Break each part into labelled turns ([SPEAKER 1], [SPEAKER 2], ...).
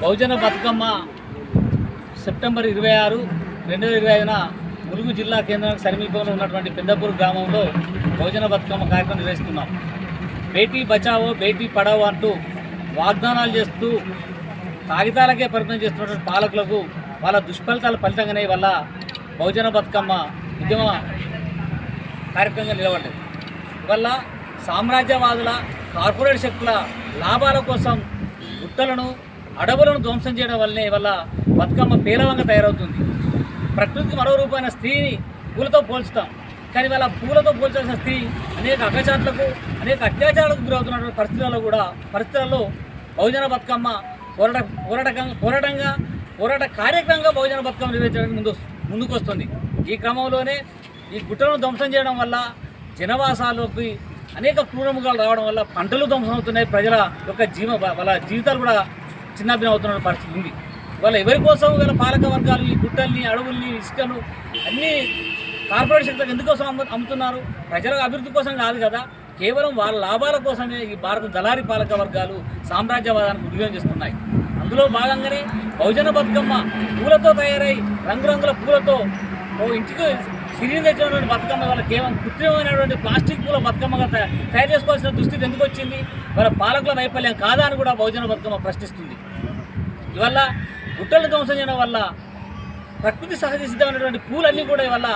[SPEAKER 1] బహుజన Bathukamma September ఇరవై ఆరు రెండు వేల ఇరవై ఐదున ములుగు జిల్లా కేంద్రానికి సమీపంలో ఉన్నటువంటి పెద్దపూర్ గ్రామంలో బహుజన బతుకమ్మ కార్యక్రమం నిర్వహిస్తున్నాం. బేటీ బచావో బేటీ పడావో అంటూ వాగ్దానాలు చేస్తూ కాగితాలకే పరిమితం చేస్తున్నటువంటి పాలకులకు వాళ్ళ దుష్ఫలితాల ఫలితంగానే వల్ల బహుజన బతుకమ్మ ఉద్యమ కార్యక్రమంగా నిలబడ్డది. వల్ల సామ్రాజ్యవాదుల కార్పొరేట్ శక్తుల లాభాల కోసం గుట్టలను అడవులను ధ్వంసం చేయడం వల్లనే వల్ల బతుకమ్మ పేలవంగా తయారవుతుంది. ప్రకృతికి మరో రూపమైన స్త్రీని పూలతో పోల్చుతాం. కానీ వాళ్ళ పూలతో పోల్చాల్సిన స్త్రీ అనేక అగచాట్లకు అనేక అత్యాచారాలకు గురవుతున్నటువంటి పరిస్థితులలో కూడా పరిస్థితులలో బహుజన బతుకమ్మ పోరాట పోరాటంగా పోరాటంగా పోరాట కార్యక్రమంగా బహుజన బతుకమ్మ నిర్వహించడానికి ముందు ముందుకు వస్తుంది ఈ క్రమంలోనే ఈ గుట్టలను ధ్వంసం చేయడం వల్ల జనవాసాలకి అనేక క్రూరముగాలు రావడం వల్ల పంటలు ధ్వంసం అవుతున్నాయి. ప్రజల యొక్క జీవ వాళ్ళ జీవితాలు కూడా చిన్నభిన్న అవుతున్న పరిస్థితి ఉంది. వాళ్ళ ఎవరి కోసం వీళ్ళ పాలక వర్గాలు ఈ గుట్టల్ని అడవుల్ని ఇసుకను అన్నీ కార్పొరేట్ శక్తులకు ఎందుకోసం అమ్ముతున్నారు? ప్రజల అభివృద్ధి కోసం కాదు కదా. కేవలం వాళ్ళ లాభాల కోసమే ఈ భారత దళారి పాలక వర్గాలు సామ్రాజ్యవాదానికి ఉద్యోగం చేస్తున్నాయి. అందులో భాగంగానే బహుజన బతుకమ్మ పూలతో తయారై రంగురంగుల పూలతో ఓ ఇంటికి సిరిని తెచ్చినటువంటి బతుకమ్మ వాళ్ళ కేవలం కృత్రిమమైనటువంటి ప్లాస్టిక్ పూల బతుకమ్మగా తయారు చేసుకోవాల్సిన దుస్థితి ఎందుకు వచ్చింది? వాళ్ళ పాలకుల వైఫల్యం కాదా అని కూడా బహుజన బతుకమ్మ ప్రశ్నిస్తుంది. ఇవల్ల గుట్టలు ధ్వంసం చేయడం వల్ల ప్రకృతి సహజ సిద్ధమైనటువంటి పూలన్నీ కూడా ఇవల్ల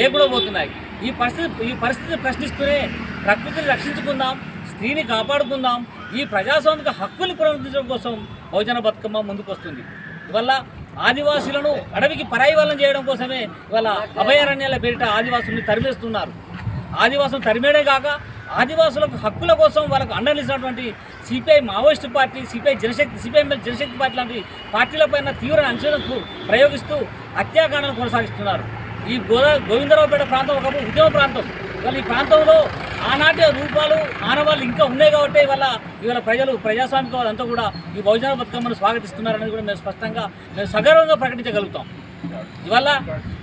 [SPEAKER 1] లేకుండా పోతున్నాయి. ఈ పరిస్థితి ఈ పరిస్థితిని ప్రశ్నిస్తూనే ప్రకృతిని రక్షించుకుందాం స్త్రీని కాపాడుకుందాం ఈ ప్రజాస్వామిక హక్కుని పునరుద్ధరించడం కోసం బహుజన బతుకమ్మ ముందుకు వస్తుంది ఇవల్ల ఆదివాసులను అడవికి పరాయి వాళ్ళని చేయడం కోసమే ఇవాళ అభయారణ్యాల పేరిట ఆదివాసుల్ని తరిమేస్తున్నారు. ఆదివాసులు తరిమేడే కాక ఆదివాసులకు హక్కుల కోసం వాళ్ళకు అండలిసినటువంటి CPI Maoist party CPI Janashakti CPI Janashakti party లాంటి పార్టీలపైన తీవ్ర అంచనకు ప్రయోగిస్తూ హత్యాకాండను కొనసాగిస్తున్నారు. ఈ గోదా గోవిందరావుపేట ప్రాంతం ఒకప్పుడు ఉద్యమ ప్రాంతం. ఇవాళ ఈ ప్రాంతంలో ఆనాటి రూపాలు ఆనవాళ్ళు ఇంకా ఉన్నాయి కాబట్టి ఇవాళ ఇవాళ ప్రజలు ప్రజాస్వామిక వాళ్ళంతా కూడా ఈ బహుజన బతుకమ్మను స్వాగతిస్తున్నారనేది కూడా మేము స్పష్టంగా మేము సగర్వంగా ప్రకటించగలుగుతాం. ఇవల్ల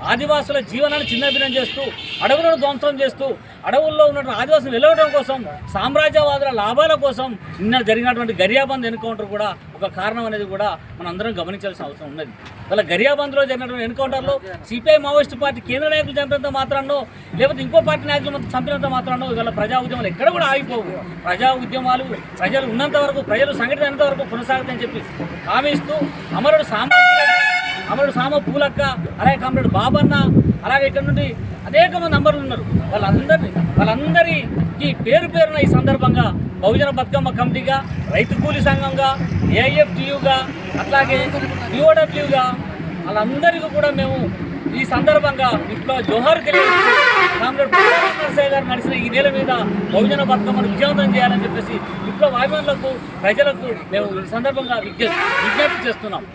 [SPEAKER 1] ఆదివాసుల జీవనాన్ని చిన్నభిన్నం చేస్తూ అడవులను ధ్వంసం చేస్తూ అడవుల్లో ఉన్నటువంటి ఆదివాసులు నిలవడం కోసం సామ్రాజ్యవాదుల లాభాల కోసం నిన్న జరిగినటువంటి గరియాబంద్ ఎన్కౌంటర్ కూడా ఒక కారణం అనేది కూడా మనందరం గమనించాల్సిన అవసరం ఉన్నది. వాళ్ళ గరియాబంద్లో జరిగినటువంటి ఎన్కౌంటర్లో సిపిఐ మావోయిస్ట్ పార్టీ కేంద్ర నాయకులు చంపినంత మాత్రాన్నో లేకపోతే ఇంకో పార్టీ నాయకులు చంపినంత మాత్రాన్నో ఇవాళ ప్రజా ఉద్యమాలు ఎక్కడ కూడా ఆగిపోవు. ప్రజా ఉద్యమాలు ప్రజలు ఉన్నంత వరకు ప్రజలు సంఘటిత వరకు కొనసాగుతాయని చెప్పి హామీ ఇస్తూ అమరుడు సామాజిక అమరుడు సామ పూలక్క అలాగే కమరుడు బాబన్న అలాగే ఇక్కడ నుండి అనేక మంది అమరులు ఉన్నారు. వాళ్ళందరినీ వాళ్ళందరికీ పేరు పేరున ఈ సందర్భంగా బహుజన బతుకమ్మ కమిటీగా రైతు కూలీ సంఘంగా ఏఎఫ్టీయుగా అట్లాగే యూఓడబ్ల్యూగా వాళ్ళందరికీ కూడా మేము ఈ సందర్భంగా ఇంట్లో జోహార్ తెలియజేస్తూ కామ్రేడ్ నరసయ్య గారు నడిచిన ఈ నేల మీద బహుజన బతుకమ్మను విజయవంతం చేయాలని చెప్పేసి ఇంట్లో అభిమానులకు ప్రజలకు మేము ఈ సందర్భంగా విజ్ఞ విజ్ఞప్తి చేస్తున్నాం.